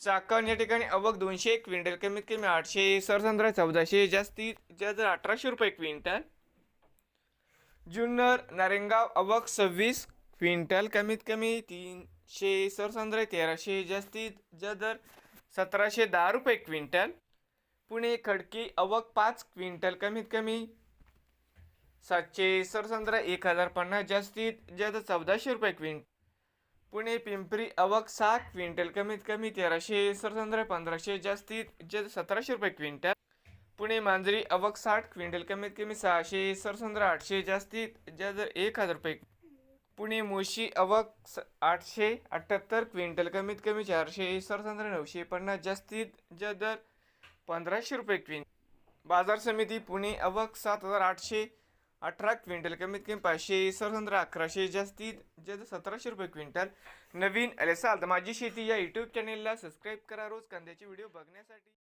चाकण या ठिकाणी अवघ दोनशे क्विंटल कमीत कमी आठशे सरसंद्रा चौदाशे जास्तीत जास्त अठराशे रुपये क्विंटल. जुन्नर नारेंगाव अवक सव्वीस क्विंटल कमीत कमी तीनशे सरसंद्रा तेराशे जास्तीत जास्त सतराशे दहा रुपये क्विंटल. पुणे खडकी अवघ पाच क्विंटल कमीत कमी सातशे सरसंद्रा एक हजार पन्नास जास्तीत जास्त चौदाशे रुपये क्विंटल. पुणे पिंपरी अवक सहा क्विंटल कमीत कमी तेराशे सरसंद्र पंधराशे जास्तीत जे सतराशे रुपये क्विंटल. पुणे मांजरी अवक साठ क्विंटल कमीत कमी सहाशे सरसंद्र आठशे जास्तीत जर एक हजार रुपये. पुणे मोशी अवक स आठशे अठ्ठ्याहत्तर क्विंटल कमीत कमी चारशे सरसंद्र नऊशे पन्नास जास्तीत जर पंधराशे रुपये क्विंटल. बाजार समिती पुणे अवक सात हजार आठशे अठरा क्विंटल कमीत कमी पाचशे सरसंद्रा अकराशे जास्तीत जास्त सतराशे रुपये क्विंटल. नवीन आले असाल तर माझी शेती या यूट्यूब चॅनेलला सबस्क्राईब करा. रोज कांद्याचे व्हिडिओ बघण्यासाठी.